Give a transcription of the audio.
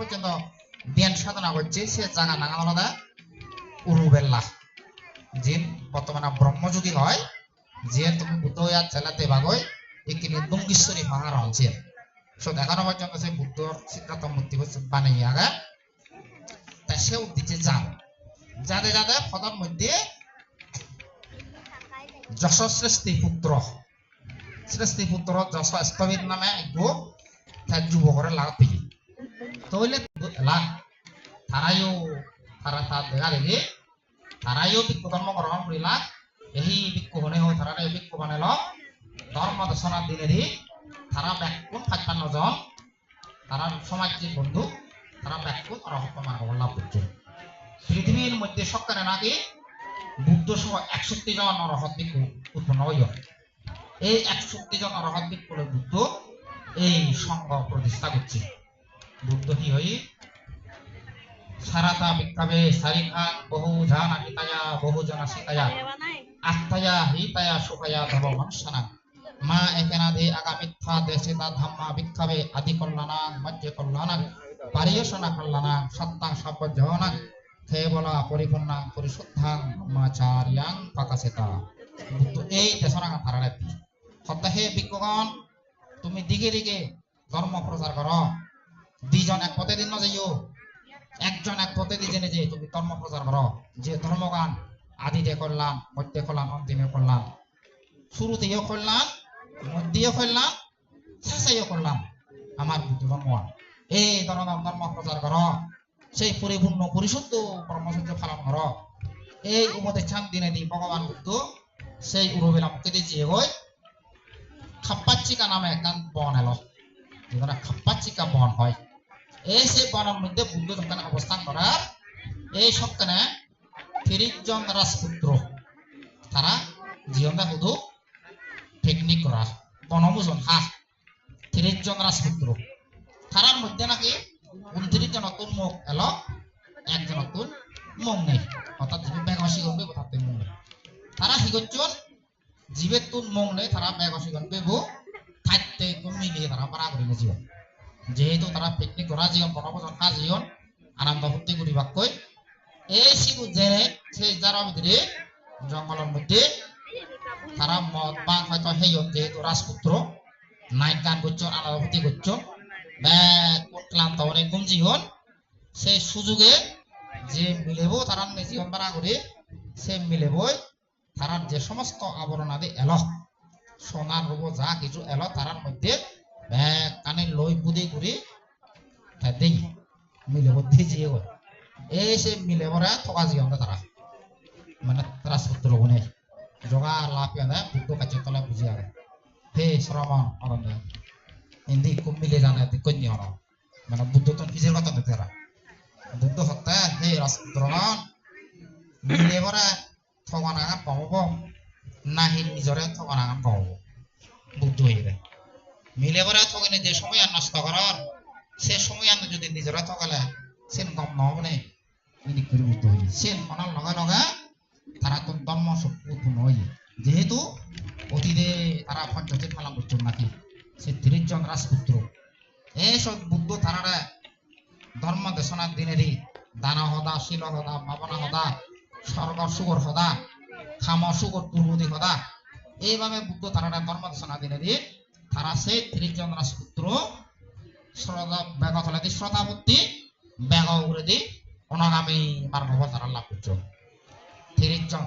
পর্যন্ত ধ্যান সাধনা করছে, সে জায়গা নাগা আলাদা উরুবেল্লা। যে বর্তমানে ব্রহ্মযোগী হয়, যে তুমি বুদ্ধ হইয়া চালাতে বাগই এখানে দুঙ্গীশ্বরী মহার হচ্ছে। সো দেখানো পর্যন্ত সে বুদ্ধর সিদ্ধান্ত মূর্তি বানাই আগা তা সেও দিতে যান যাতে যাতে পদর মধ্যে যশশ্রেষ্ঠী পুত্র। শ্রেষ্ঠী পুত্র যশ স্থবির নামে একটু যুবকরে লাগাতে তইলে লাগ তারাইও তারা তার দেখা দেখি তারাইও বিক্ষু ধর্ম গ্রহণ করিলা এই বিক্ষোভনে হয় তারা এই বিক্ষোভনে ল ধর্ম দর্শনার দিনেরই তারা ব্যাকুণ পাঁচপান্ন জন তারা সমাজের বন্ধু তারা ব্যাকুণ রহস্য মার্গ লাভ করছে পৃথিবীর মধ্যে সরকারে নাকি বুদ্ধ সহ একষট্টি জন অরহত ভিক্ষু উৎপন্ন হইল এই একষট্টি জন অরহত ভিক্ষুর বুদ্ধ এই সংঘ প্রতিষ্ঠা করছে বুদ্ধ কি হই। সারাতা বিক্ষাবে সারিখা বহু জানা হিতায়া, বহু জনা সীতায়া। আত্মায়া হিতায়া সুখায়া ধব মনুষ্যানা মা একেনাধি আগা মিথ্যা দেশিতা ধাম্মা বিক্ষাবে আদি কল্যাণা মধ্যে কল্যাণা পারিয়সনা কল্যাণা, সত্তাং সব্বজনা কেবলা পরিপূর্ণা পরিশুদ্ধাং ব্রহ্মচার্যাং বুদ্ধ এই দেশনা তারালে সপ্তাহে বিজ্ঞগণ তুমি দিকে দিকে ধর্ম প্রচার করো। দুইজন এক পথে দিন যাইও একজন এক পথে দিয়ে জেনে যে তুমি ধর্ম প্রচার করো, যে ধর্মগান আদিতে কল্যাণ মধ্যে কল্যাণ অন্তিমে কল্যাণ শুরুতেও কল্যাণ মধ্যেও কল্যাণ শেষেও কল্যাণ আমার বুদ্ধ ধর্ম এই ধর্ম ধর্ম প্রচার করো, সেই পরিপূর্ণ পরিশুদ্ধ কর্মসূর্য পালন করো। এই উপদেশ চান দিনে দি ভগবান বুদ্ধ, সেই উরবেলা মুক্তি দিয়েছে এগোয়। খাপ্পাচিকা নামে একখান বন এলো। যেখানে খাপ্পাচিকা বন হয়। এই সেই বনের মধ্যে বুদ্ধ যখন অবস্থান করার, এই সপ্তাহে তিরিশ জন রাজপুত্র, তারা জীবনটা শুধু পিকনিক করা বনভোজন হাস তিরিশ জন রাজপুত্র। তারার মধ্যে নাকি উনত্রিশ জন নতুন মুখ এলো, একজন নতুন মুখ নেই। অর্থাৎ যিনি বেগসি করবে তাতে মুখ নেই। তারা হিগজন জীবের তুন মুখ নেই, তারা বেগসি করবে বো খাদ্যে মিলিয়ে তারা পারা করে জীবন। যেহেতু তারা পিকনিক করা জীবন বনভোজন খা জীবন আনন্দ ফুর্তি করিবাক কই। এই শিশু জেনে সেই যারা ভিতরে জঙ্গলের মধ্যে, তারা মদ বা হয়তো হেয়ন যেহেতু রাজপুত্র, নাইট গান করছ, আনন্দ ফুর্তি করছ ক্লান্ত, অনেক গুম জীবন সেই সুযোগে যে মিলেব তারা জীবন বাড়া করে, সে মিলেবই, তারার যে সমস্ত আবরণ আদি এলো। সোনার রূপ, যা কিছু এলো, তারার মধ্যে কানে লই বুদি করে দেই। মিলেব দিয়ে গো এই সে মিলে বরা থকা জীবন তারা। মানে রাজপুত্র গুণে জগা লাভ না বুদ্ধ কাছে তলা বুঝি আগে হে শ্রমণ অরণ্য। হিন্দি খুব মিলে জানে কন্যা হর মানে বুদ্ধ তো নিজের কথা দেখতে তারা? বুদ্ধ হত্যা হে রাজপুত্রগণ মিলে বরা ঠগান আগান পাব নাহি নিজরে ঠগান আগান পাব। বুদ্ধ হইবে। মিলে বরা ঠগিনে, যে সময় নষ্ট করার, সে সময় আর যদি নিজরা ঠগালে, সেন গম নহবনে ইনি করে বুদ্ধ হইবে সেন লগে তারা তো ধর্ম উৎপন্ন হইবে যেহেতু অতীতে তারা পঞ্চতীর পালন করছেন নাকি, সে তিরিশ জন রাজপুত্র। এইসব বুদ্ধ তারারা ধর্ম দেশনার দিনেরই দানা হদা, শিল হদা পাবনা হদা স্বর্গ সুগর হদা খাম সুগর পূর্বদি হদা, এইভাবে বুদ্ধ তারারা ধর্ম দেশনা দিনেরই তারা সেই তিরিশ জন রাজপুত্র শ্রদ্ধা বেগ ফলাদি শ্রদ্ধাবর্তী বেগ উড়ে দি অনাগামী মার্গ তারা লাভ করছ তিরিশ জন